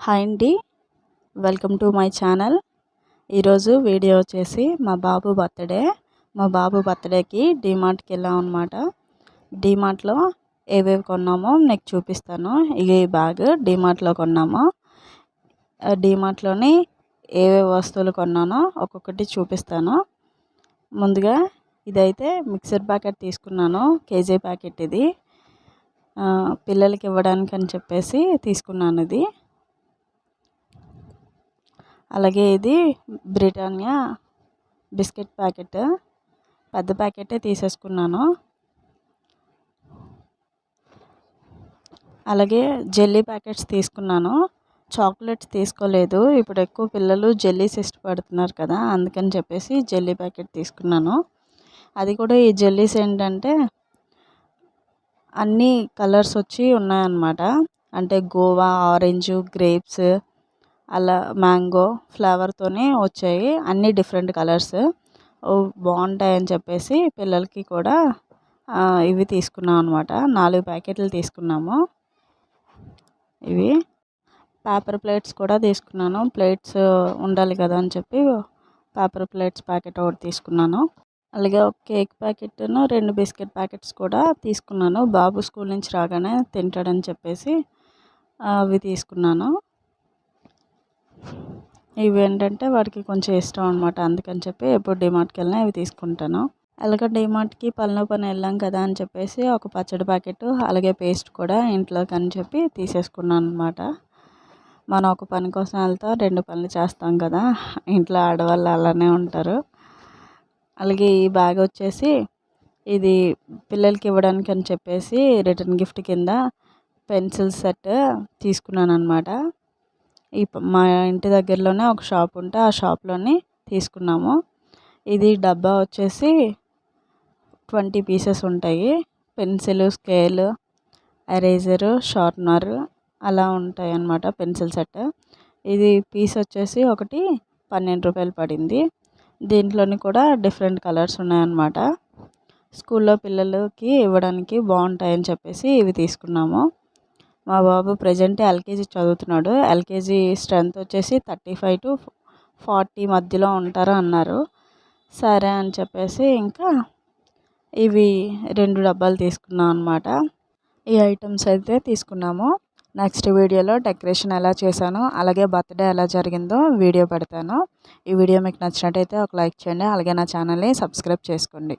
Hi అండి. Welcome to my channel. ఈరోజు video వచ్చేసి మా బాబు బర్త్డే. మా బాబు బర్త్డేకి డీమార్ట్కి వెళ్ళాం అనమాట డీమార్ట్లో ఏవేవి కొన్నామో నీకు చూపిస్తాను. ఈ బ్యాగ్ డీమార్ట్లో కొన్నాము. డీమార్ట్లోని ఏవేవి వస్తువులు కొన్నానో ఒక్కొక్కటి చూపిస్తాను. ముందుగా ఇదైతే మిక్సర్ ప్యాకెట్ తీసుకున్నాను. కేజీ ప్యాకెట్ ఇది. పిల్లలకి ఇవ్వడానికి అని చెప్పేసి తీసుకున్నాను ఇది. అలాగే ఇది బ్రిటానియా బిస్కెట్ ప్యాకెట్. పెద్ద ప్యాకెటే తీసేసుకున్నాను. అలాగే జెల్లీ ప్యాకెట్స్ తీసుకున్నాను. చాక్లెట్స్ తీసుకోలేదు. ఇప్పుడు ఎక్కువ పిల్లలు జెల్లీస్ ఇష్టపడుతున్నారు కదా అందుకని చెప్పేసి జెల్లీ ప్యాకెట్ తీసుకున్నాను. అది కూడా ఈ జెల్లీస్ ఏంటంటే అన్ని కలర్స్ వచ్చి ఉన్నాయన్నమాట. అంటే గోవా ఆరెంజ్ గ్రేప్స్ అలా మ్యాంగో ఫ్లేవర్తోనే వచ్చాయి. అన్నీ డిఫరెంట్ కలర్స్. బాగుంటాయని చెప్పేసి పిల్లలకి కూడా ఇవి తీసుకున్నాం అనమాట నాలుగు ప్యాకెట్లు తీసుకున్నాము. ఇవి పేపర్ ప్లేట్స్ కూడా తీసుకున్నాను. ప్లేట్స్ ఉండాలి కదా అని చెప్పి పేపర్ ప్లేట్స్ ప్యాకెట్ ఒకటి తీసుకున్నాను. అలాగే ఒక కేక్ ప్యాకెట్ను రెండు బిస్కెట్ ప్యాకెట్స్ కూడా తీసుకున్నాను. బాబు స్కూల్ నుంచి రాగానే తింటాడని చెప్పేసి అవి తీసుకున్నాను. ఇవి ఏంటంటే వాడికి కొంచెం ఇష్టం అనమాట అందుకని చెప్పి ఎప్పుడు డిమార్ట్కి వెళ్ళినా ఇవి తీసుకుంటాను. అలాగే డిమార్ట్కి పనిలో పని వెళ్ళాం కదా అని చెప్పేసి ఒక పచ్చడి ప్యాకెట్ అలాగే పేస్ట్ కూడా ఇంట్లోకి అని చెప్పి తీసేసుకున్నాను అనమాట మనం ఒక పని కోసం వెళ్తా రెండు పనులు చేస్తాం కదా ఇంట్లో ఆడవాళ్ళు అలానే ఉంటారు. అలాగే ఈ బ్యాగ్ వచ్చేసి ఇది పిల్లలకి ఇవ్వడానికి అని చెప్పేసి రిటర్న్ గిఫ్ట్ కింద పెన్సిల్ సెట్ తీసుకున్నాను అనమాట ఈ మా ఇంటి దగ్గరలోనే ఒక షాప్ ఉంటే ఆ షాప్లోని తీసుకున్నాము. ఇది డబ్బా వచ్చేసి ట్వంటీ పీసెస్ ఉంటాయి. పెన్సిల్ స్కేల్ ఎరేజరు షార్ప్నర్ అలా ఉంటాయి అన్నమాట పెన్సిల్ సెట్. ఇది పీస్ వచ్చేసి ఒకటి పన్నెండు రూపాయలు పడింది. దీంట్లోని కూడా డిఫరెంట్ కలర్స్ ఉన్నాయన్నమాట. స్కూల్లో పిల్లలకి ఇవ్వడానికి బాగుంటాయని చెప్పేసి ఇవి తీసుకున్నాము. మా బాబు ప్రజెంట్ ఎల్కేజీ చదువుతున్నాడు. ఎల్కేజీ స్ట్రెంత్ వచ్చేసి థర్టీ ఫైవ్ టు ఫార్టీ మధ్యలో ఉంటారు అన్నారు. సరే అని చెప్పేసి ఇంకా ఇవి రెండు డబ్బాలు తీసుకున్నాం అనమాట ఈ ఐటమ్స్ అయితే తీసుకున్నాము. నెక్స్ట్ వీడియోలో డెకరేషన్ ఎలా చేశానో అలాగే బర్త్డే ఎలా జరిగిందో వీడియో పెడతాను. ఈ వీడియో మీకు నచ్చినట్టయితే ఒక లైక్ చేయండి అలాగే నా ఛానల్ని సబ్స్క్రైబ్ చేసుకోండి.